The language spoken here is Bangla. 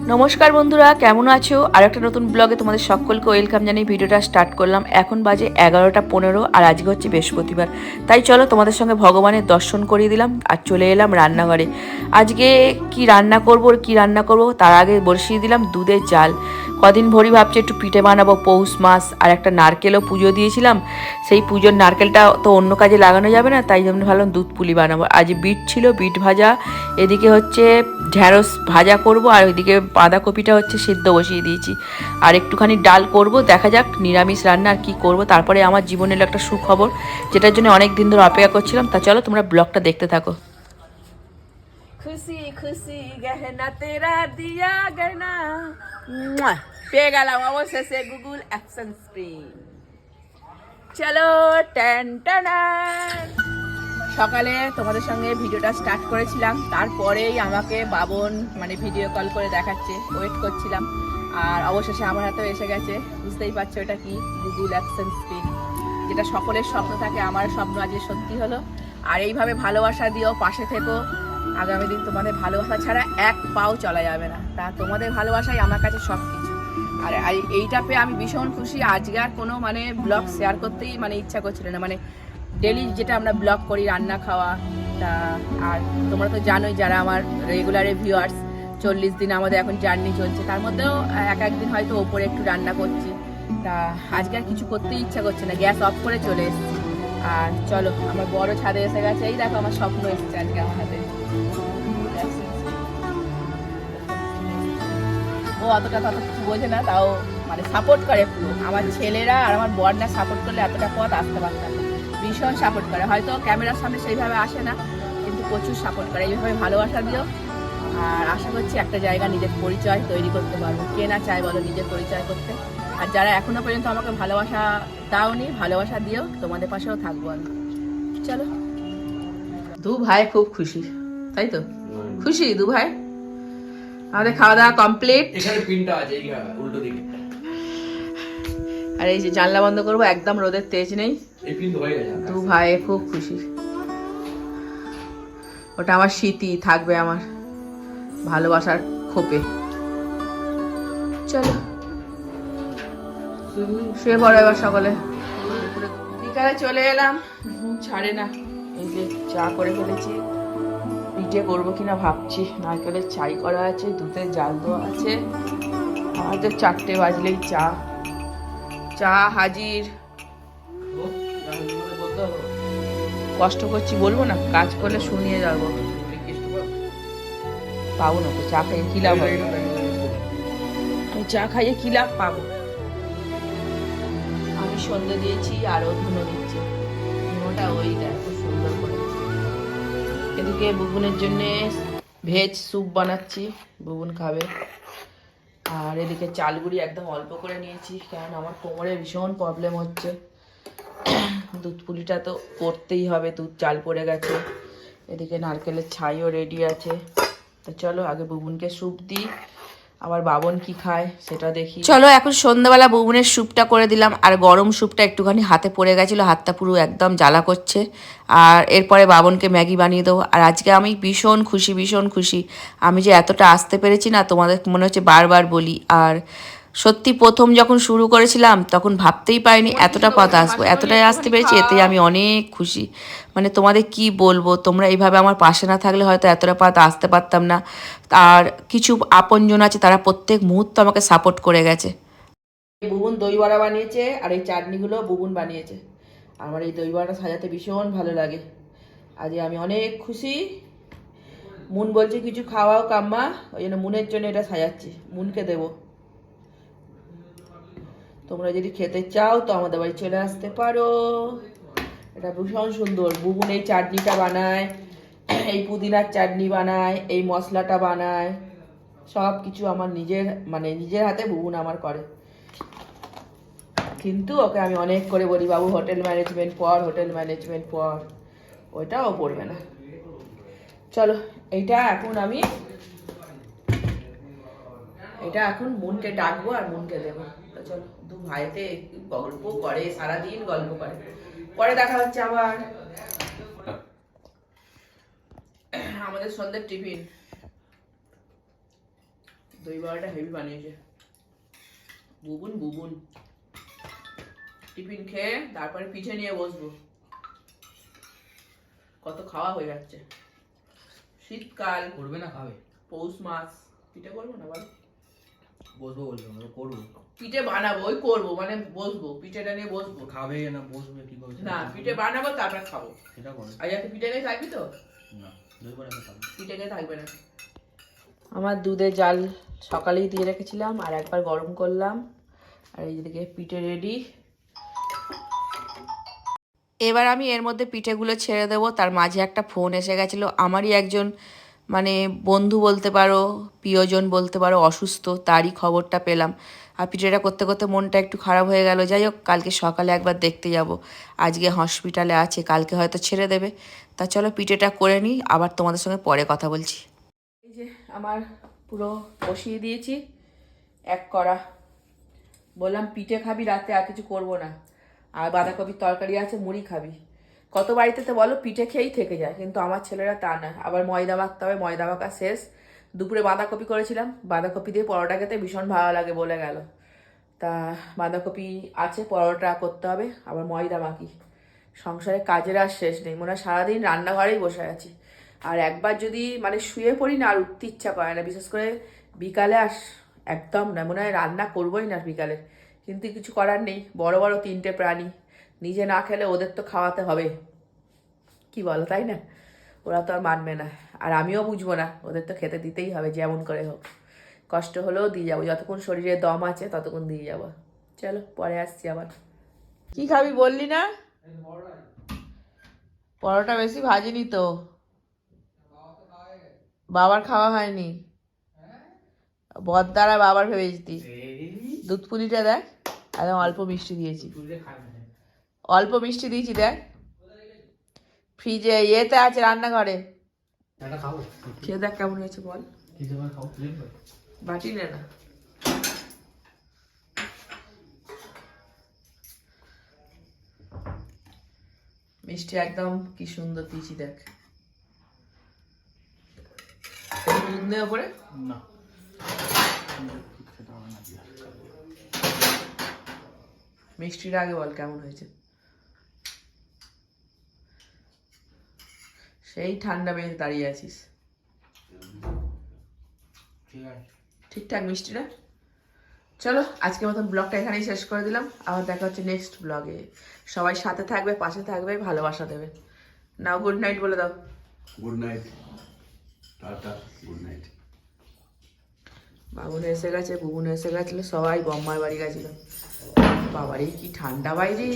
নমস্কার বন্ধুরা, কেমন আছো? আর একটা নতুন ব্লগে তোমাদের সকলকে ওয়েলকাম জানিয়ে ভিডিওটা স্টার্ট করলাম। এখন বাজে এগারোটা পনেরো আর আজকে হচ্ছে বৃহস্পতিবার। তাই চলো তোমাদের সঙ্গে ভগবানের দর্শন করিয়ে দিলাম আর চলে এলাম রান্নাঘরে। আজকে কি রান্না করব কি রান্না করব তার আগে বসিয়ে দিলাম দুধের জাল। কদিন ভরি ভাবছি একটু পিঠে বানাবো, পৌষ মাস আর একটা নারকেলও পুজো দিয়েছিলাম। সেই পুজোর নারকেলটা তো অন্য কাজে লাগানো যাবে না, তাই জন্য ভাবলাম দুধ পুলি বানাবো। আজ বিট ছিল, বিট ভাজা, এদিকে হচ্ছে ঢ্যাঁড়স ভাজা করব আর ওইদিকে বাঁধাকপিটা হচ্ছে সিদ্ধ বসিয়ে দিয়েছি। আর একটুখানি ডাল করব, দেখা যাক নিরামিষ রান্না আর কী করব, তারপরে আমার জীবনের একটা সুখবর, যেটার জন্য অনেক দিন ধরে অপেক্ষা করছিলাম। তা চলো তোমরা ব্লগটা দেখতে থাকো। খুশি খুশি, গহনা তেরা দিয়া গহনা পেয়ে গেলাম অবশেষে গুগল অ্যাকশন স্ক্রিন চলো টেন সকালে তোমাদের সঙ্গে ভিডিওটা স্টার্ট করেছিলাম তারপরেই আমাকে বাবন মানে ভিডিও কল করে দেখাচ্ছে ওয়েট করছিলাম, আর অবশেষে আমার হাতেও এসে গেছে, বুঝতেই পারছ এটা কি গুগল অ্যাকশন স্ক্রিন যেটা সকলের স্বপ্ন থাকে, আমার স্বপ্ন আজকে সত্যি হলো, আর এইভাবে ভালোবাসা দিও, পাশে থেকো আগামী দিন তোমাদের ভালোবাসা ছাড়া এক পাও চলা যাবে না। তা তোমাদের ভালোবাসাই আমার কাছে সব কিছু আর এইটা পেয়ে আমি ভীষণ খুশি। আজকে আর কোনো মানে ব্লগ শেয়ার করতেই মানে ইচ্ছা করছিল না। মানে ডেলি যেটা আমরা ব্লগ করি, রান্না খাওয়া, তা, আর তোমরা তো জানোই যারা আমার রেগুলারে ভিউয়ার্স চল্লিশ দিন আমাদের এখন জার্নি চলছে। তার মধ্যেও এক একদিন হয়তো ওপরে একটু রান্না করছি। তা আজকে আর কিছু করতেই ইচ্ছা করছে না। গ্যাস অফ করে চলে এসেছি। আর চলো, আমার বড় ছাদে এসে গেছে। এই দেখো আমার স্বপ্ন এসেছে আজকে আমার হাতে। ও অতটা তত কিছু বোঝে না, তাও মানে সাপোর্ট করে পুরো। আমার ছেলেরা আর আমার বর না সাপোর্ট করলে এতটা পথ আসতে পারতাম ভীষণ সাপোর্ট করে। হয়তো ক্যামেরার সামনে সেইভাবে আসে না, কিন্তু প্রচুর সাপোর্ট করে। এইভাবে ভালোবাসা দিও। আর আশা করছি একটা জায়গা নিজের পরিচয় তৈরি করতে পারব। কে না চায় বলো নিজের পরিচয় করতে? আর যারা এখনও পর্যন্ত আমাকে ভালোবাসা দাওনি ভালোবাসা দিও তোমাদের পাশেও থাকব আমি। চলো। দু ভাই খুব খুশি তাই তো? খুশি দু ভাই? আমাদের খাওয়া দাওয়া কমপ্লিট এখানে পিনটা আছে উল্টো দিকে। আর এই যে জানলা বন্ধ করব একদম রোদের তেজ নেই। দু ভাই খুব খুশি। ওটা আমার স্মৃতি থাকবে আমার। ভালোবাসার খোপে। চলো। শুয়ে পড়ো এবার সকালে। বিকালে চলে এলাম। ঘুম ছাড়ে না। এই যে চা করে ফেলেছি। পিঠে করব কিনা ভাবছি। নারকেলের চাই করা আছে দুধের জাল দেওয়া আছে। আমাদের চারটে বাজলেই চা। চা হাজির। কষ্ট করছি বলব না কাজ করলে শুনিয়ে যাব। পাবো না, তো চা খাইয়ে কি লাভ হবে? আমি চা খাইয়ে কি লাভ পাবো? আমি সন্ধে দিয়েছি, আরও ধুনো দিচ্ছে। ধুনোটা ওই দেখো সুন্দর করে। এদিকে বুবুনের জন্য ভেজ স্যুপ বানাচ্ছি, বুবুন খাবে। আর এদিকে চালগুড়ি একদম অল্প করে নিয়েছি, কারণ আমার কোমরে ভীষণ প্রবলেম হচ্ছে। দুধ পুলিটা তো করতেই হবে, দুধ চাল পড়ে গেছে। এদিকে নারকেলের ছাইও রেডি আছে। তো চলো, আগে বুবুনকে স্যুপ দিই। আবার বাবন কি খায় সেটা দেখি। চলো, এখন সন্ধ্যাবেলা বুবুনের স্যুপটা করে দিলাম, আর গরম স্যুপটা একটুখানি হাতে পড়ে গেছিল, হাতটা পুরো একদম জ্বালা করছে। আর এরপরে বাবনকে ম্যাগি বানিয়ে দেবো। আর আজকে আমি ভীষণ খুশি ভীষণ খুশি। আমি যে এতটা আসতে পেরেছি না, তোমাদের মনে হচ্ছে বারবার বলি। আর সত্যি প্রথম যখন শুরু করেছিলাম তখন ভাবতেই পারিনি এতটা পথ আসব এতটাই আসতে পেরেছি এতে আমি অনেক খুশি। মানে তোমাদের কি বলব তোমরা এইভাবে আমার পাশে না থাকলে হয়তো এতটা পথ আসতে পারতাম না। আর কিছু আপনজন আছে তারা প্রত্যেক মুহূর্ত আমাকে সাপোর্ট করে গেছে। বুবুন দই বড়া বানিয়েছে আর এই চাটনিগুলো বুবুন বানিয়েছে। আমার এই দই বড়াটা সাজাতে ভীষণ ভালো লাগে। আজ আমি অনেক খুশি। মুন বলছে কিছু খাওয়াও কাম্মা। ওই জন্য মুনের জন্য এটা সাজাচ্ছি। মুনকে দেবো। তোমরা যদি খেতে চাও তো আমাদের বাড়ি চলে আসতে পারো। এটা ভীষণ সুন্দর। বুবুন এই চাটনিটা বানায়, এই পুদিনার চাটনি বানায়, এই মশলাটা বানায়। সব কিছু আমার নিজের মানে নিজের হাতে বুবুন আমার করে। কিন্তু ওকে আমি অনেক করে বলি, বাবু, হোটেল ম্যানেজমেন্ট পর, হোটেল ম্যানেজমেন্ট পর। ওইটাও পড়বে না। চলো, এইটা এখন আমি, এটা এখন মনকে ডাকবো আর মনকে দেবো। তো চলো দু ভাইতে গল্প করে সারাদিন গল্প করে। পরে দেখা হচ্ছে আবার। আমাদের সন্ধ্যের টিফিন। দই বড়াটা হেভি বানিয়েছে। বুবুন বুবুন টিফিন খেয়ে তারপরে পিঠে নিয়ে বসবো। কত খাওয়া হয়ে যাচ্ছে। শীতকাল। করবে না খাবে। পৌষ মাস। পিঠে করব না বলো? বসবো বলবে আমরা করব। পিঠে বানাবো ওই করব মানে বসবো পিঠেটা নিয়ে বসবো। খাবে না বসবে কি করবে না পিঠে বানাবো তারপরে খাব। সেটা করে। পিঠে নিয়ে থাকবি তো? না দই খাবে। পিঠে থাকবে না। আমার দুধে জাল সকালেই দিয়ে রেখেছিলাম আর একবার গরম করলাম। আর এই এইদিকে পিঠে রেডি। এবার আমি এর মধ্যে পিঠেগুলো ছেড়ে দেবো। তার মাঝে একটা ফোন এসে গেছিল। আমারই একজন মানে বন্ধু বলতে পারো, প্রিয়জন বলতে পারো, অসুস্থ, তারই খবরটা পেলাম। আর পিঠেটা করতে করতে মনটা একটু খারাপ হয়ে গেল। যাই হোক, কালকে সকালে একবার দেখতে যাব। আজকে হসপিটালে আছে, কালকে হয়তো ছেড়ে দেবে। তা চলো পিঠেটা করে নিই, আবার তোমাদের সঙ্গে পরে কথা বলছি। এই যে আমার পুরো বসিয়ে দিয়েছি, এক কড়া। বললাম, পিঠে খাবি রাতে, আর কিছু করব না। আর বাঁধাকপির তরকারি আছে, মুড়ি খাবি। কত বাড়িতে তো বলো পিঠে খেয়েই থেকে যায়, কিন্তু আমার ছেলেরা তা না আবার ময়দা মাখতে হবে, ময়দা মাখা শেষ। দুপুরে বাঁধাকপি করেছিলাম, বাঁধাকপি দিয়ে পরোটা খেতে ভীষণ ভালো লাগে বলে গেল। তা বাঁধাকপি আছে, পরোটা করতে হবে, আবার ময়দা মাখি। সংসারে কাজের আর শেষ নেই, মনে হয় সারাদিন রান্নাঘরেই বসে আছি। আর একবার যদি মানে শুয়ে পড়ি না, আর উঠতে ইচ্ছা করে না, বিশেষ করে বিকালে আর একদম না, মনে হয় রান্না করবোই না বিকালে। কিন্তু কিছু করার নেই, বড় বড় তিনটে প্রাণী নিজে না খেলে ওদের তো খাওয়াতে হবে। কি বলো তাই না? ওরা তো আর মানবে না। আর আমিও বুঝব না ওদের তো খেতে দিতেই হবে যেমন করে হোক। কষ্ট হলেও দিয়ে যাব যতক্ষণ শরীরে দম আছে ততক্ষণ দিয়ে যাব। চলো পরে আসছি আবার। কি খাবি বললি না? পরোটা বেশি ভাজিনি তো। বাবার খাওয়া হয়নি। বদ বদ্দারা বাবার ভেবেছি দুধ পুলিটা দেখ একদম অল্প মিষ্টি দিয়েছি। অল্প মিষ্টি দিয়েছি দেখ। ফ্রিজে ইয়েতে আছে রান্নাঘরে। খেয়ে দেখ কেমন হয়েছে বল। বাটি নে না। মিষ্টি একদম কি সুন্দর দিয়েছি দেখ। দুধ নেওয়া পরে না। মিষ্টিটা আগে বল কেমন হয়েছে। সেই ঠান্ডা মেয়ে দাঁড়িয়ে আছিস। ঠিকঠাক মিষ্টি না চলো আজকের মতন ব্লগটা এখানেই শেষ করে দিলাম। আবার দেখা হচ্ছে নেক্সট ব্লগে। সবাই সাথে থাকবে পাশে থাকবে ভালোবাসা দেবে। নাও গুড নাইট বলে দাও। Good night tata good night বাবুন এসে গেছে বুবুন এসে গেছিল সবাই বম্মার বাড়ি গেছিল। বাবারে কি ঠান্ডা বাইরে।